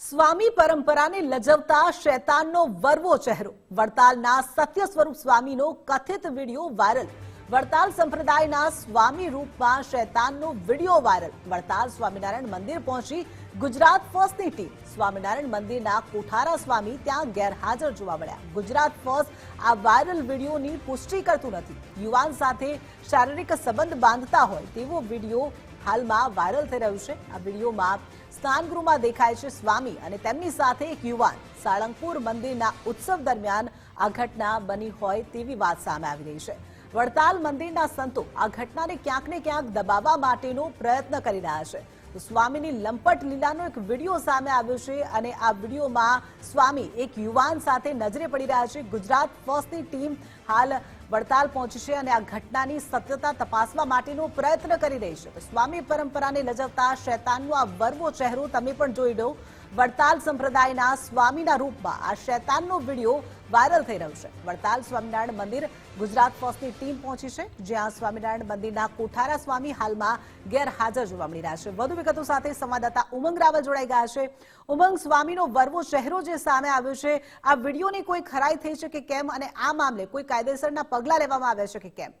સ્વામી પરંપરાને લજવતા શૈતાનનો વરવો ચહેરો. વડતાલના સત્ય સ્વરૂપ સ્વામીનો કથિત વીડિયો વાયરલ. વડતાલ સંપ્રદાયના સ્વામી રૂપમાં શૈતાનનો વીડિયો વાયરલ. વડતાલ સ્વામિનારાયણ મંદિર પહોંચી ગુજરાત ફર્સ્ટની ટીમ. સ્વામિનારાયણ મંદિરના કોઠારા સ્વામી ત્યાં ગેરહાજર જોવા મળ્યા. ગુજરાત ફર્સ્ટ આ વાયરલ વિડીયોની પુષ્ટિ કરતું નથી. યુવાન સાથે શારીરિક સંબંધ બાંધતા હોય તેવો વીડિયો હાલમાં વાયરલ થઈ રહ્યું છે. આ વિડીયોમાં સ્નાનગૃહમાં દેખાય છે સ્વામી અને તેમની સાથે એક યુવાન. સાળંગપુર મંદિરના ઉત્સવ દરમિયાન આ ઘટના બની હોય તેવી વાત સામે આવી રહી છે. વડતાલ મંદિરના સંતો આ ઘટનાને ક્યાંક ને ક્યાંક દબાવવા માટેનો પ્રયત્ન કરી રહ્યા છે. સ્વામીની લંપટ લીલાનો એક વીડિયો સામે આવ્યો છે અને આ વિડીયોમાં સ્વામી એક યુવાન સાથે નજરે પડી રહ્યા છે. ગુજરાત ફર્સ્ટની ટીમ હાલ વડતાલ પહોંચી છે અને આ ઘટનાની સત્યતા તપાસવા માટેનો પ્રયત્ન કરી રહી છે. સ્વામી પરંપરાને લજવતા શૈતાનનો આ વરવો ચહેરો તમે પણ જોઈ લો. વડતાલ સંપ્રદાયના સ્વામીના રૂપમાં આ શૈતાનનો વીડિયો વાયરલ થઈ રહ્યો છે. વડતાલ સ્વામિનારાયણ મંદિર ગુજરાત ફર્સ્ટની ટીમ પહોંચી છે, જ્યાં સ્વામિનારાયણ મંદિરના કોઠારા સ્વામી હાલમાં ગેરહાજર જોવા મળી રહ્યા છે. વધુ વિગતો સાથે સંવાદદાતા ઉમંગ રાવલ જોડાઈ ગયા છે. ઉમંગ, સ્વામીનો વરવો ચહેરો જે સામે આવ્યો છે, આ વિડીયોની કોઈ ખરાઈ થઈ છે કે કેમ? અને આ મામલે કોઈ કાયદેસરના પગલાં લેવામાં આવ્યા છે કે કેમ?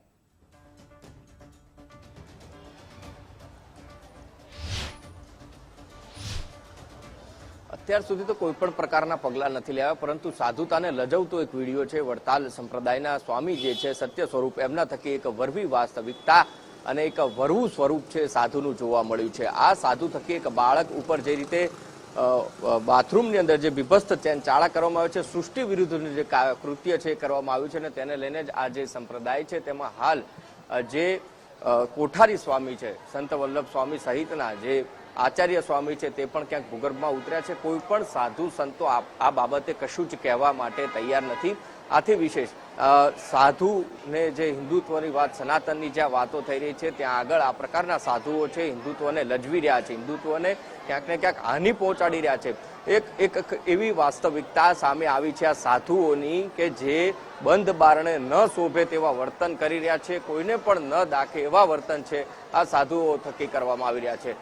અત્યાર સુધી તો કોઈ પણ પ્રકારના પગલાં નથી લેવા, પરંતુ સાધુતાને લજવતો એક વીડિયો છે, વડતાલ સંપ્રદાયના સ્વામી જે છે, સત્ય સ્વરૂપ એમના થકી એક વરવી વાસ્તવિકતા અને એક વરવું સ્વરૂપ છે સાધુનું જોવા મળ્યું છે. આ સાધુ થકી એક બાળક ઉપર જે રીતે બાથરૂમની અંદર જે બીભસ્ત ચેન ચાળા કરવામાં આવે છે, સૃષ્ટિ વિરુદ્ધનું જે કૃત્ય છે એ કરવામાં આવ્યું છે અને તેને લઈને જ આ જે સંપ્રદાય છે તેમાં હાલ જે કોઠારી સ્વામી છે, સંત વલ્લભ સ્વામી સહિતના જે આચાર્ય સ્વામી છે તે પણ ક્યાંક ભૂગર્ભમાં ઉતર્યા છે. કોઈ પણ સાધુ સંતો આ બાબતે કશું જ કહેવા માટે તૈયાર નથી. આથી વિશેષ સાધુને જે હિન્દુત્વની વાત, સનાતનની જ્યાં વાતો થઈ રહી છે, ત્યાં આગળ આ પ્રકારના સાધુઓ છે, હિન્દુત્વને લજવી રહ્યા છે, હિન્દુત્વને ક્યાંક ને ક્યાંક હાનિ પહોંચાડી રહ્યા છે. એક એક એવી વાસ્તવિકતા સામે આવી છે આ સાધુઓની કે જે બંધ બારણે ન શોભે તેવા વર્તન કરી રહ્યા છે. કોઈને પણ ન દાખે એવા વર્તન છે. આ સાધુઓ થકી કરવામાં આવી રહ્યા છે.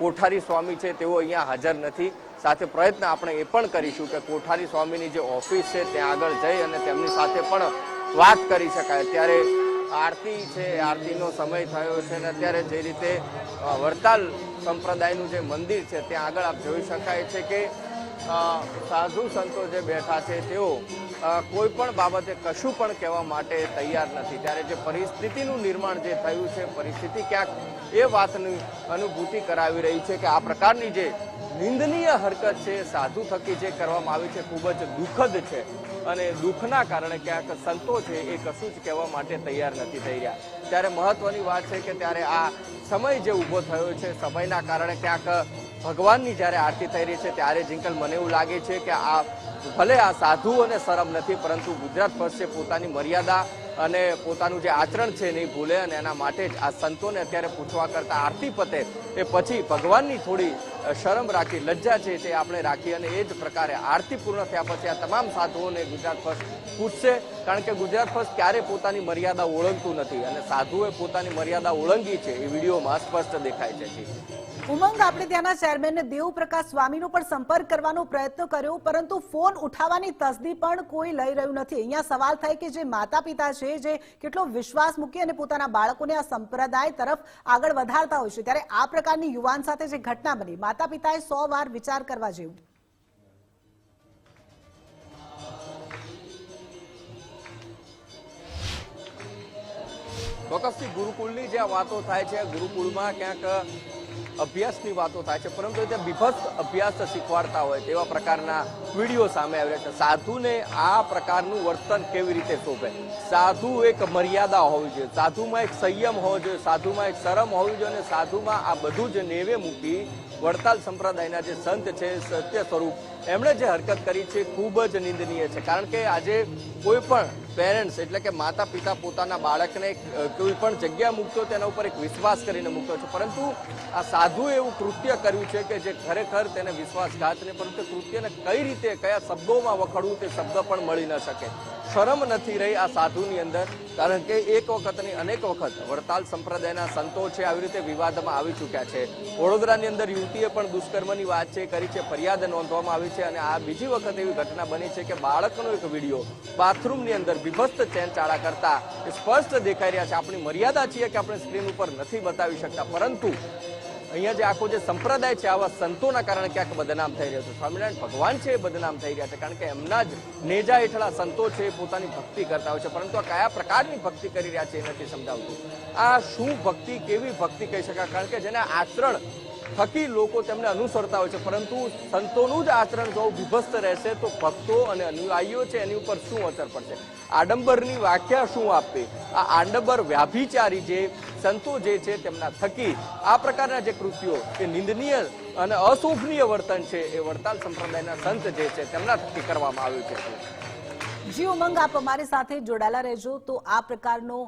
કોઠારી સ્વામી છે તેઓ અહીંયા હાજર નથી. સાથે પ્રયત્ન આપણે એ પણ કરીશું કે કોઠારી સ્વામીની જે ઓફિસ છે ત્યાં આગળ જઈ અને તેમની સાથે પણ વાત કરી શકાય. ત્યારે આરતી છે, આરતીનો સમય થયો છે અને અત્યારે જે રીતે વડતાલ સંપ્રદાયનું જે મંદિર છે, ત્યાં આગળ આપ જોઈ શકાય છે કે સાધુ સંતો જે બેઠા છે તેઓ કોઈ પણ બાબતે કશું પણ કહેવા માટે તૈયાર નથી. ત્યારે જે પરિસ્થિતિનું નિર્માણ જે થયું છે, પરિસ્થિતિ ક્યાંક એ વાતની અનુભૂતિ કરાવી રહી છે કે આ પ્રકારની જે નિંદનીય હરકત છે, સાધુ થકી જે કરવામાં આવી છે, ખૂબ જ દુઃખદ છે. અને દુઃખના કારણે ક્યાંક સંતો છે એ કશું જ કહેવા માટે તૈયાર નથી થઈ રહ્યા. ત્યારે મહત્વની વાત છે કે ત્યારે આ સમય જે ઊભો થયો છે, સમયના કારણે ક્યાંક ભગવાનની જ્યારે આરતી થઈ રહી છે, ત્યારે જિંકલ મને એવું લાગે છે કે આ ભલે આ સાધુઓને શરમ નથી, પરંતુ ગુજરાત પક્ષે પોતાની મર્યાદા અને પોતાનું જે આચરણ છે નહીં ભૂલે અને એના માટે જ આ સંતોને અત્યારે પૂછવા કરતા આરતી પતે એ પછી ભગવાનની થોડી શરમ રાખી, લજ્જા છે તે આપણે રાખી અને એ જ પ્રકારે આરતી પૂર્ણ થયા પછી આ તમામ સાધુઓને ગુજરાત ફર્સ્ટ પૂછશે, કારણ કે ગુજરાત ફર્સ્ટ ક્યારે પોતાની મર્યાદા ઓળંગતું નથી અને સાધુએ પોતાની મર્યાદા ઓળંગી છે એ વિડીયોમાં સ્પષ્ટ દેખાય છે. ઉમંગ આપણે ત્યાંના ચેરમેન દેવપ્રકાશ સ્વામીનો પણ સંપર્ક કરવાનો પ્રયત્ન કર્યો, પરંતુ ફોન ઉઠાવવાની તસદી પણ કોઈ લઈ રહ્યું નથી. અહીંયા સવાલ થાય કે જે માતા પિતા છે, જે કેટલો વિશ્વાસ મૂકી અને પોતાના બાળકોને આ સંપ્રદાય તરફ આગળ વધારતા હોય છે, ત્યારે આ પ્રકારની યુવાન સાથે જે ઘટના બની માતા પિતાએ સો વાર વિચાર કરવા જેવું. ચોક્કસથી ગુરુકુળની જે વાતો થાય છે, ગુરુકુળમાં ક્યાંક અભ્યાસની વાતો થાય છે. પરંતુ તે બીભત્સ અભ્યાસ શીખવાડતા હોય તેવા પ્રકારના વીડિયો સામે આવ્યા છે. સાધુને આ પ્રકારનું વર્તન કેવી રીતે શોભે? સાધુ એક મર્યાદા હોવી જોઈએ. સાધુમાં એક સંયમ હોવો જોઈએ. સાધુમાં એક શરમ હોવી જોઈએ અને સાધુમાં આ બધું જ નેવે મૂકી વડતાલ સંપ્રદાયના જે સંત છે, સત્ય સ્વરૂપ, એમણે જે હરકત કરી છે, ખૂબ જ નિંદનીય છે. કારણ કે આજે કોઈ પણ પેરેન્ટ્સ એટલે કે માતા પિતા પોતાના બાળકને કોઈ પણ જગ્યા મૂકતો, તેના ઉપર એક વિશ્વાસ કરીને મૂકતો છે. પરંતુ આ સાધુએ એવું કૃત્ય કર્યું છે કે જે ખરેખર તેને વિશ્વાસઘાત ને પરંતુ કૃત્યને કઈ રીતે, કયા શબ્દોમાં વખડવું તે શબ્દ પણ મળી ન શકે. શરમ નથી રહી આ સાધુની અંદર, કારણ કે એક વખતની અનેક વખત વડતાલ સંપ્રદાયના સંતો છે, આવી રીતે વિવાદમાં આવી ચૂક્યા છે. વડોદરાની અંદર યુ- યુવતીએ પણ દુષ્કર્મની વાત છે, કરી છે, ફરિયાદ નોંધવામાં આવી છે અને આ બીજી વખત એવી ઘટના બની છે કે બાળકનો એક વીડિયો બાથરૂમની અંદર વિભસ્ત ચેનચાળા કરતા સ્પષ્ટ દેખાઈ રહ્યા છે. આપણી મર્યાદા છીએ કે આપણે સ્ક્રીન ઉપર નથી બતાવી શકતા, પરંતુ અહીંયા જે આખો જે સંપ્રદાય છે, આવા સંતોના કારણે ક્યાંક બદનામ થઈ રહ્યો છે. સ્વામિનારાયણ ભગવાન છે એ બદનામ થઈ રહ્યા છે, કારણ કે એમના જ નેજા હેઠળા સંતો છે એ પોતાની ભક્તિ કરતા હોય છે. પરંતુ આ કયા પ્રકારની ભક્તિ કરી રહ્યા છે એ નથી સમજાવતું. આ શું ભક્તિ, કેવી ભક્તિ કહી શકાય? કારણ કે જેને આચરણ થકી લોકો તેમને અનુસરતા હોય છે. પરંતુ સંતોનું જ આચરણ જો વિભસ્ત રહેશે, તો ભક્તો અને અનુયાયીઓ છે એની ઉપર શું અસર પડશે? આડંબરની વ્યાખ્યા શું આપવી આ આડંબર વ્યાભિચારી જે સંતો જે છે તેમના થકી આ પ્રકારના જે કૃત્યો, એ નિંદનીય અને અશોભનીય વર્તન છે, એ વડતાલ સંપ્રદાયના સંત જે છે તેમના થકી કરવામાં આવ્યું છે. જી, ઉમંગ આપ અમારી સાથે જોડાયેલા રહેજો. તો આ પ્રકારનો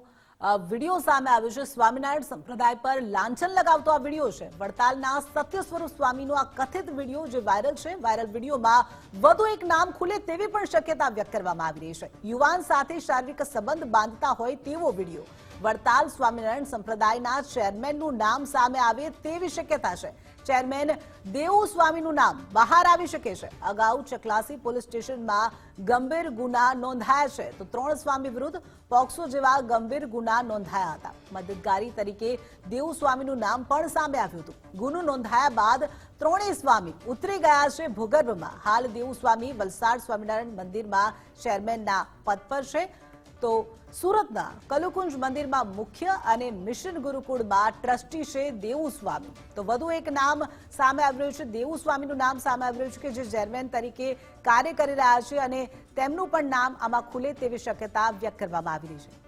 વીડિયો સામે આવ્યો છે. સ્વામિનારાયણ સંપ્રદાય પર લાંછન લગાવતો આ વીડિયો છે. વડતાલના સત્ય સ્વરૂપ સ્વામીનો આ કથિત વીડિયો જે વાયરલ છે, વાયરલ વિડીયોમાં વધુ એક નામ ખુલે તેવી પણ શક્યતા વ્યક્ત કરવામાં આવી રહી છે. યુવાન સાથે શારીરિક સંબંધ બાંધતા હોય તેવો વીડિયો. વડતાલ સ્વામિનારાયણ સંપ્રદાયના ચેરમેનનું નામ સામે આવે તેવી શક્યતા છે. ચેરમેન દેવ સ્વામીનું નામ બહાર આવી શકે છે. અગાઉ ચકલાસી પોલીસ સ્ટેશનમાં ગંભીર ગુના નોંધાયા છે. તો ત્રણ સ્વામી વિરુદ્ધ પોક્સો જેવા ગંભીર ગુના નોંધાયા હતા. મદદગારી તરીકે દેવ સ્વામીનું નામ પણ સામે આવ્યું હતું. ગુનો નોંધાયા બાદ ત્રણેય સ્વામી ઉતરી ગયા છે ભૂગર્ભમાં. હાલ દેવ સ્વામી વલસાડ સ્વામિનારાયણ મંદિરમાં ચેરમેનના પદ પર છે. તો સુરતના કલુકુંજ મંદિરમાં મુખ્ય અને મિશન ગુરુકુળમાં ટ્રસ્ટી છે દેવુ સ્વામી તો વધુ એક નામ સામે આવી રહ્યું છે. દેવુ સ્વામીનું નામ સામે આવ્યું છે કે જે ચેરમેન તરીકે કાર્ય કરી રહ્યા છે અને તેમનું પણ નામ આમાં ખુલે તેવી શક્યતા વ્યક્ત કરવામાં આવી રહી છે.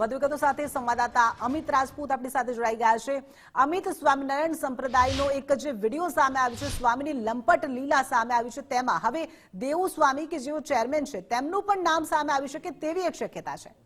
વધુ વિગતો સાથે સંવાદદાતા અમિત રાજપૂત આપણી સાથે જોડાઈ ગયા છે. અમિત, સ્વામિનારાયણ સંપ્રદાયનો એક જે વીડિયો સામે આવ્યો છે, સ્વામીની લંપટ લીલા સામે આવી છે તેમાં. હવે દેવુ સ્વામી કે જેઓ ચેરમેન છે, તેમનું પણ નામ સામે આવી શકે તેવી એક શક્યતા છે?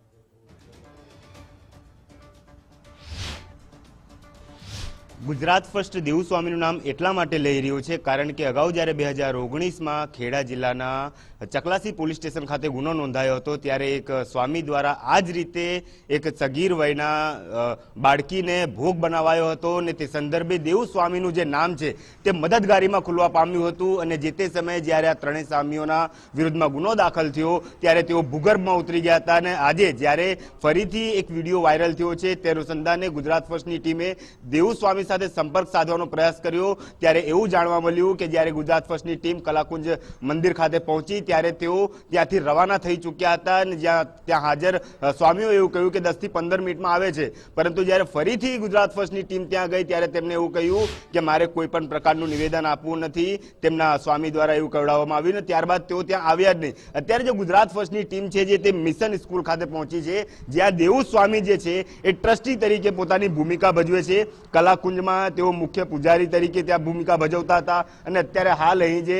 ગુજરાત ફર્સ્ટ દેવુસ્વામીનું નામ એટલા માટે લઈ રહ્યું છે કારણ કે અગાઉ જ્યારે બે હજાર ઓગણીસમાં ખેડા જિલ્લાના ચકલાસી પોલીસ સ્ટેશન ખાતે ગુનો નોંધાયો હતો, ત્યારે એક સ્વામી દ્વારા આ જ રીતે એક સગીર વયના બાળકીને ભોગ બનાવાયો હતો અને તે સંદર્ભે દેવુસ્વામીનું જે નામ છે તે મદદગારીમાં ખુલવા પામ્યું હતું અને જે તે સમયે જ્યારે આ ત્રણેય સ્વામીઓના વિરુદ્ધમાં ગુનો દાખલ થયો, ત્યારે તેઓ ભૂગર્ભમાં ઉતરી ગયા હતા અને આજે જ્યારે ફરીથી એક વીડિયો વાયરલ થયો છે તે અનુસંધાને ગુજરાત ફર્સ્ટની ટીમે દેવુસ્વામી સાથે સંપર્ક સાધવાનો પ્રયાસ કર્યો, ત્યારે એવું જાણવા મળ્યું કે જ્યારે ગુજરાત ફર્સ્ટની ટીમ કલાકુંજ મંદિર ખાતે પહોંચી ત્યારે તેઓ ત્યાંથી રવાના થઈ ચૂક્યા હતા અને જ્યાં ત્યાં હાજર સ્વામીઓ એવું કહ્યું કે દસથી પંદર મિનિટમાં આવે છે. પરંતુ જ્યારે ફરીથી ગુજરાત ફર્સ્ટની ટીમ ત્યાં ગઈ ત્યારે તેમને એવું કહ્યું કે મારે કોઈ પણ પ્રકારનું નિવેદન આપવું નથી. તેમના સ્વામી દ્વારા એવું કહેવડાવવામાં આવ્યું ને ત્યારબાદ તેઓ ત્યાં આવ્યા જ નહીં. અત્યારે જે ગુજરાત ફર્સ્ટની ટીમ છે જે તે મિશન સ્કૂલ ખાતે પહોંચી છે, જ્યાં દેવું સ્વામી જે છે એ ટ્રસ્ટી તરીકે પોતાની ભૂમિકા ભજવે છે. કલાકુંજમાં તેઓ મુખ્ય પૂજારી તરીકે ત્યાં ભૂમિકા ભજવતા હતા અને અત્યારે હાલ અહીં જે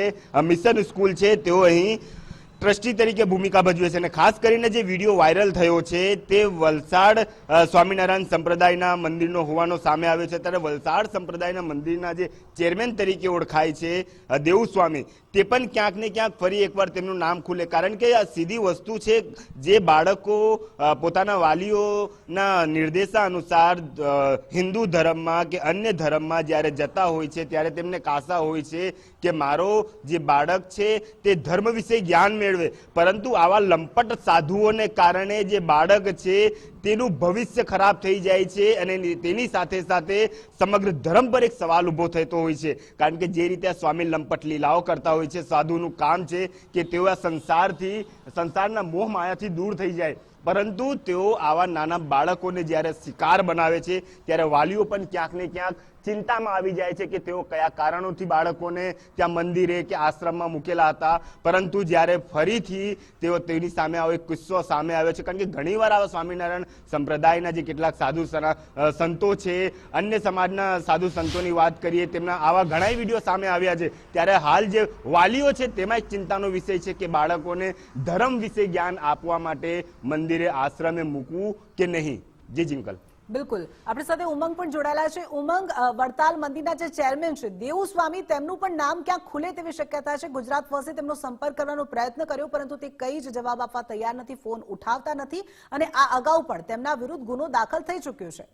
મિશન સ્કૂલ છે તેઓ અહીં ટ્રસ્ટી તરીકે ભૂમિકા ભજવે છે અને ખાસ કરીને જે વીડિયો વાયરલ થયો છે, તે વલસાડ સ્વામિનારાયણ સંપ્રદાયના મંદિરનો હોવાનો સામે આવ્યો છે. ત્યારે વલસાડ સંપ્રદાયના મંદિરના જે ચેરમેન તરીકે ઓળખાય છે દેવુ સ્વામી તે પણ ક્યાંક ને ક્યાંક ફરી એકવાર તેમનું નામ ખુલે. કારણ કે આ સીધી વસ્તુ છે, જે બાળકો પોતાના વાલીઓના નિર્દેશા અનુસાર હિન્દુ ધર્મમાં કે અન્ય ધર્મમાં જ્યારે જતા હોય છે, ત્યારે તેમને કાસા હોય છે કે મારો જે બાળક છે, તે ધર્મ વિશે જ્ઞાન મેળવે પરંતુ આવા લંપટ સાધુઓને કારણે જે બાળક છે તેનું ભવિષ્ય ખરાબ થઈ જાય છે અને તેની સાથે સાથે સમગ્ર ધર્મ પર એક સવાલ ઊભો થતો હોય છે. કારણ કે જે રીતે સ્વામી લંપટ લીલાઓ કરતા હોય છે, સાધુનું કામ છે કે તેઓ આ સંસારથી સંસારના મોહ માયાથી દૂર થઈ જાય. પરંતુ તેઓ આવા નાના બાળકોને જ્યારે શિકાર બનાવે છે, ત્યારે વાલીઓ પણ ક્યાંક ને ક્યાંક ચિંતામાં આવી જાય છે કે તેઓ કયા કારણોથી બાળકોને ત્યાં મંદિરે કે આશ્રમમાં મૂકેલા હતા. પરંતુ જ્યારે ફરીથી તેઓ તેની સામે આવો એક કિસ્સો સામે આવ્યો છે. કારણ કે ઘણીવાર આવા સ્વામિનારાયણ સંપ્રદાયના જે કેટલાક સાધુ સંતો છે, અન્ય સમાજના સાધુ સંતોની વાત કરીએ, તેમના આવા ઘણા વીડિયો સામે આવ્યા છે. ત્યારે હાલ જે વાલીઓ છે, તેમાં એક ચિંતાનો વિષય છે કે બાળકોને ધર્મ વિશે જ્ઞાન આપવા માટે મંદિરે આશ્રમે મૂકવું કે નહીં? જી જિંકલ બિલકુલ. આપણી સાથે ઉમંગ પણ જોડાયેલા છે. ઉમંગ વડતાલ મંદિરના જે ચેરમેન છે દેવુ સ્વામી તેમનું પણ નામ ક્યાં ખુલે તેવી શક્યતા છે? ગુજરાત ફર્સ્ટે તેમનો સંપર્ક કરવાનો પ્રયત્ન કર્યો, પરંતુ તે કઈ જ જવાબ આપવા તૈયાર નથી, ફોન ઉઠાવતા નથી અને આ અગાઉ પણ તેમના વિરુદ્ધ ગુનો દાખલ થઈ ચૂક્યો છે.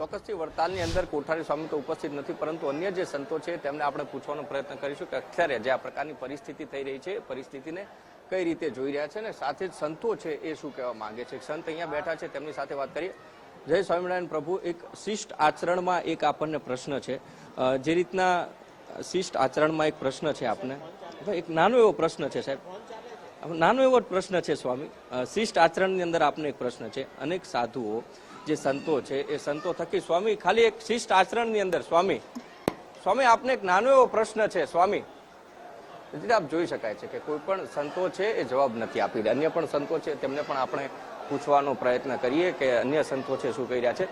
ચોક્કસથી વડતાલની અંદર કોઠારી સ્વામી તો ઉપસ્થિત નથી, પરંતુ અન્ય જે સંતો છે તેમને આપણે પૂછવાનો પ્રયત્ન કરીશું કે અત્યારે જે આ પ્રકારની પરિસ્થિતિ થઈ રહી છે પરિસ્થિતિને કઈ રીતે જોઈ રહ્યા છે અને સાથે જ સંતો છે એ શું કહેવા માંગે છે? સંત અહીંયા બેઠા છે, તેમની સાથે વાત કરીએ. જય સ્વામિનારાયણ પ્રભુ, એક શિષ્ટ આચરણમાં એક આપણને પ્રશ્ન છે. જે રીતના શિષ્ટ આચરણમાં એક પ્રશ્ન છે આપને? એક નાનો એવો પ્રશ્ન છે સાહેબ. નાનો એવો પ્રશ્ન છે સ્વામી. શિષ્ટ આચરણની અંદર આપને એક પ્રશ્ન છે. અનેક સાધુઓ જે સંતો છે, એ સંતો થકી સ્વામી, ખાલી એક શિષ્ટ આચરણની અંદર, સ્વામી. સ્વામી, આપને એક નાનો એવો પ્રશ્ન છે, સ્વામી. એટલે આપ જોઈ શકાય છે કે કોઈ પણ સંતો છે, એ જવાબ નથી આપી રહ્યા. અન્ય પણ સંતો છે, તેમને પણ આપણે પૂછવાનો પ્રયત્ન કરીએ કે અન્ય સંતો છે, શું કહી રહ્યા છે?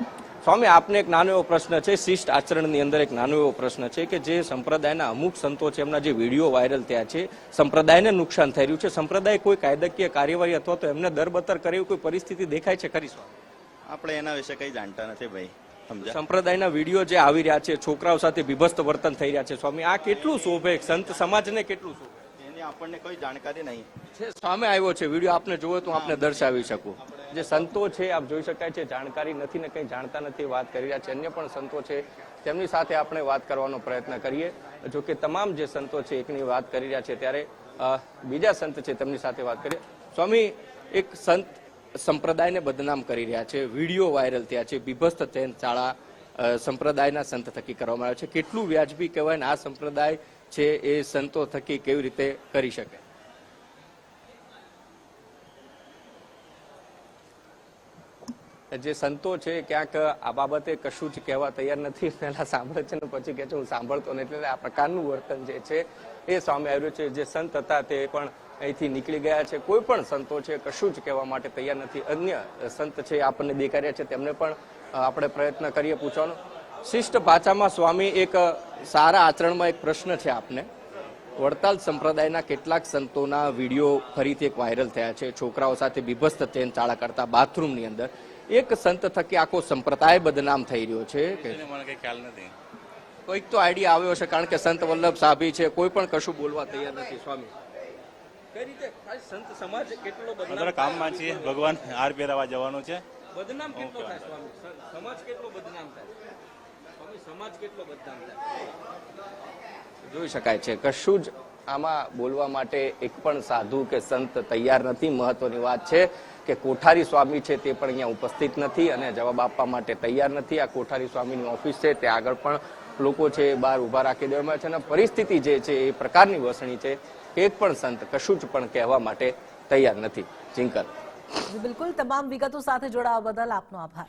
સ્વામી, આપને એક નાનો એવો પ્રશ્ન છે, શિષ્ટ આચરણની અંદર એક નાનો એવો પ્રશ્ન છે કે જે સંપ્રદાયના અમુક સંતો છે, એમના જે વીડિયો વાયરલ થયા છે, સંપ્રદાયને નુકસાન થઈ રહ્યું છે. સંપ્રદાય કોઈ કાયદાકીય કાર્યવાહી અથવા તો એમને દરબતર કરે એવી કોઈ પરિસ્થિતિ દેખાય છે ખરી, સ્વામી? આપણે એના વિશે કઈ જાણતા નથી ભાઈ. સમજા સંપ્રદાયના વીડિયો જે આવી રહ્યા છે છોકરાઓ સાથે બીભસ્ત વર્તન થઈ રહ્યા છે સ્વામી આ કેટલું શોભે સંત સમાજને કેટલું શોભે? એની આપણને કોઈ જાણકારી નહીં. છે સામે આવ્યો છે વીડિયો આપને જોયો તો આપને દર્શાવી શકું. જે સંતો છે આપ જોઈ શકાય છે જાણકારી નથી ને કંઈ જાણતા નથી વાત કરી રહ્યા છે. અન્ય પણ સંતો છે તેમની સાથે આપણે વાત કરવાનો પ્રયત્ન કરીએ. જો કે તમામ જે સંતો છે એકની વાત કરી રહ્યા છે ત્યારે બીજા સંત છે તેમની સાથે વાત કરીએ. સ્વામી એક સંત સંપ્રદાયને બદનામ કરી રહ્યા છે. વીડિયો વાયરલ થયા છે. બીભસ્ત જૈન ચાળા સંપ્રદાયના સંત થકી કરવામાં આવે છે. કેટલું વ્યાજબી કહેવાય ને આ સંપ્રદાય છે એ સંતો થકી કેવી રીતે કરી શકે? જે સંતો છે ક્યાંક આ બાબતે કશું જ કહેવા તૈયાર નથી. પહેલા સાંભળે છે ને પછી કહે છે, હું સાંભળતો નથી. એટલે આ પ્રકારનું વર્તન જે છે એ સામે આવ્યું છે. જે સંત હતા તે પણ અહીંથી નીકળી ગયા છે. કોઈ પણ સંતો છે કશું જ કહેવા માટે તૈયાર નથી. અન્ય સંત છે આપણને દેખાઈ રહ્યા છે. તેમને પણ આપણે પ્રયત્ન કરીએ પૂછવાનો. શિષ્ટ ભાષામાં સ્વામી એક સારા આચરણમાં એક પ્રશ્ન છે આપને. વડતાલ સંપ્રદાયના કેટલાક સંતોના વીડિયો ફરીથી એક વાયરલ થયા છે. છોકરાઓ સાથે બીભસ્ત ચેન ચાળા કરતા બાથરૂમની અંદર. એક સંત થકી આખો સંપ્રદાય બદનામ થઈ રહ્યો છે મને કઈ ખ્યાલ નથી. કોઈક તો આઈડિયા આવ્યો છે કારણ કે સંત વલ્લભ સાભી છે. કોઈ પણ કશું બોલવા તૈયાર નથી સ્વામી. કઈ રીતે સંત સમાજ કેટલો અત્યારે કામમાં છીએ. ભગવાન હાર પહેરાવા જવાનો છે. બદનામ કેટલો થાય સ્વામી? સમાજ કેટલો બદનામ થાય? સ્વામી સમાજ કેટલો બદનામ થાય? જોઈ શકાય છે. કશું જ આમાં બોલવા માટે એક પણ સાધુ કે સંત તૈયાર નથી. મહત્વની વાત છે કે કોઠારી સ્વામી છે તે પણ અહીંયા ઉપસ્થિત નથી અને જવાબ આપવા માટે તૈયાર નથી. આ કોઠારી સ્વામીની ઓફિસ છે. તે આગળ પણ લોકો છે એ બહાર ઊભા રાખી દેવામાં છે અને પરિસ્થિતિ જે છે એ પ્રકારની વસણી છે. એક પણ સંત કશું જ પણ કહેવા માટે તૈયાર નથી. ચિંકલ જી, બિલકુલ. તમામ વિગતો સાથે જોડાવા બદલ આપનો આભાર.